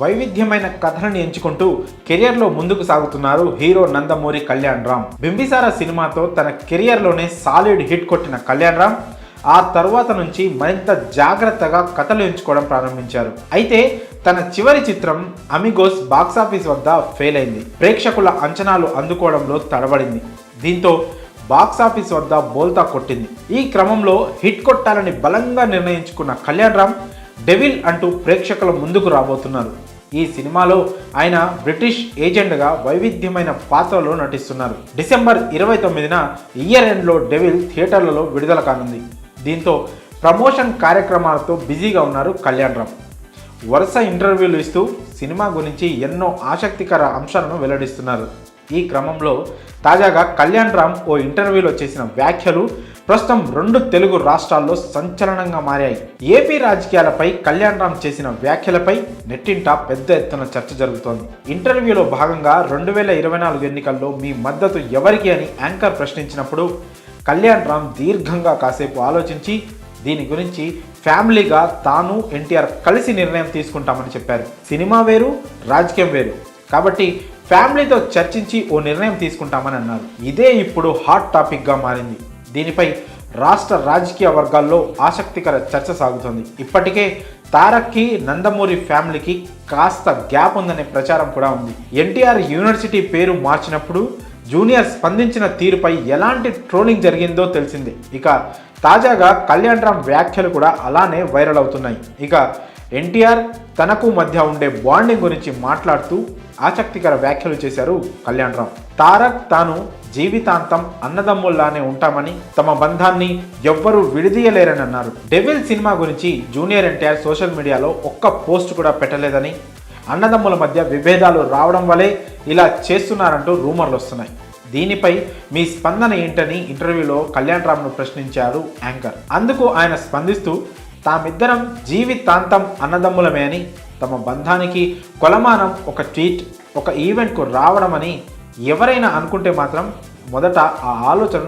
వైవిధ్యమైన కథలను ఎంచుకుంటూ కెరియర్లో ముందుకు సాగుతున్నారు హీరో నందమూరి కళ్యాణ్ రామ్. బింబిసారా సినిమాతో తన కెరియర్లోనే సాలిడ్ హిట్ కొట్టిన కళ్యాణ్ రామ్ ఆ తర్వాత నుంచి మరింత జాగ్రత్తగా కథలు ఎంచుకోవడం ప్రారంభించారు. అయితే తన చివరి చిత్రం అమిగోస్ బాక్సాఫీస్ వద్ద ఫెయిల్ అయింది. ప్రేక్షకుల అంచనాలు అందుకోవడంలో తడబడింది. దీంతో బాక్సాఫీస్ వద్ద బోల్తా కొట్టింది. ఈ క్రమంలో హిట్ కొట్టాలని బలంగా నిర్ణయించుకున్న కళ్యాణ్ రామ్ డెవిల్ అంటూ ప్రేక్షకుల ముందుకు రాబోతున్నారు. ఈ సినిమాలో ఆయన బ్రిటిష్ ఏజెంట్గా వైవిధ్యమైన పాత్రలో నటిస్తున్నారు. డిసెంబర్ ఇరవై తొమ్మిదిన ఇయర్ ఎండ్లో డెవిల్ థియేటర్లలో విడుదల కానుంది. దీంతో ప్రమోషన్ కార్యక్రమాలతో బిజీగా ఉన్నారు కళ్యాణ్ రామ్. వరుస ఇంటర్వ్యూలు ఇస్తూ సినిమా గురించి ఎన్నో ఆసక్తికర అంశాలను వెల్లడిస్తున్నారు. ఈ క్రమంలో తాజాగా కళ్యాణ్ రామ్ ఓ ఇంటర్వ్యూలో చేసిన వ్యాఖ్యలు ప్రస్తుతం రెండు తెలుగు రాష్ట్రాల్లో సంచలనంగా మారాయి. ఏపీ రాజకీయాలపై కళ్యాణ్ రామ్ చేసిన వ్యాఖ్యలపై నెట్టింట పెద్ద ఎత్తున చర్చ జరుగుతోంది. ఇంటర్వ్యూలో భాగంగా రెండు వేల ఇరవై నాలుగు ఎన్నికల్లో మీ మద్దతు ఎవరికి అని యాంకర్ ప్రశ్నించినప్పుడు కళ్యాణ్ రామ్ దీర్ఘంగా కాసేపు ఆలోచించి దీని గురించి ఫ్యామిలీగా తాను ఎన్టీఆర్ కలిసి నిర్ణయం తీసుకుంటామని చెప్పారు. సినిమా వేరు రాజకీయం వేరు. కాబట్టి ఫ్యామిలీతో చర్చించి ఓ నిర్ణయం తీసుకుంటామని అన్నారు. ఇదే ఇప్పుడు హాట్ టాపిక్గా మారింది. దీనిపై రాష్ట్ర రాజకీయ వర్గాల్లో ఆసక్తికర చర్చ సాగుతోంది. ఇప్పటికే తారక్కి నందమూరి ఫ్యామిలీకి కాస్త గ్యాప్ ఉందనే ప్రచారం కూడా ఉంది. ఎన్టీఆర్ యూనివర్సిటీ పేరు మార్చినప్పుడు జూనియర్ స్పందించిన తీరుపై ఎలాంటి ట్రోలింగ్ జరిగిందో తెలిసిందే. ఇక తాజాగా కళ్యాణ్ రామ్ వ్యాఖ్యలు కూడా అలానే వైరల్ అవుతున్నాయి. ఇక ఎన్టీఆర్ తనకు మధ్య ఉండే బాండింగ్ గురించి మాట్లాడుతూ ఆసక్తికర వ్యాఖ్యలు చేశారు కళ్యాణ్ రామ్ తారక్ తాను జీవితాంతం అన్నదమ్ముల్లానే ఉంటామని తమ బంధాన్ని ఎవ్వరూ విడదీయలేరని అన్నారు డెవిల్ సినిమా గురించి జూనియర్ ఎన్టీఆర్ సోషల్ మీడియాలో ఒక్క పోస్ట్ కూడా పెట్టలేదని అన్నదమ్ముల మధ్య విభేదాలు రావడం వల్లే ఇలా చేస్తున్నారంటూ రూమర్లు వస్తున్నాయి. దీనిపై మీ స్పందన ఏంటని ఇంటర్వ్యూలో కళ్యాణ్ రామ్ను ప్రశ్నించారు యాంకర్. అందుకు ఆయన స్పందిస్తూ తామిద్దరం జీవితాంతం అన్నదమ్ములమే అని తమ బంధానికి కొలమానం ఒక ట్వీట్ ఒక ఈవెంట్కు రావడమని ఎవరైనా అనుకుంటే మాత్రం మొదట ఆ ఆలోచనను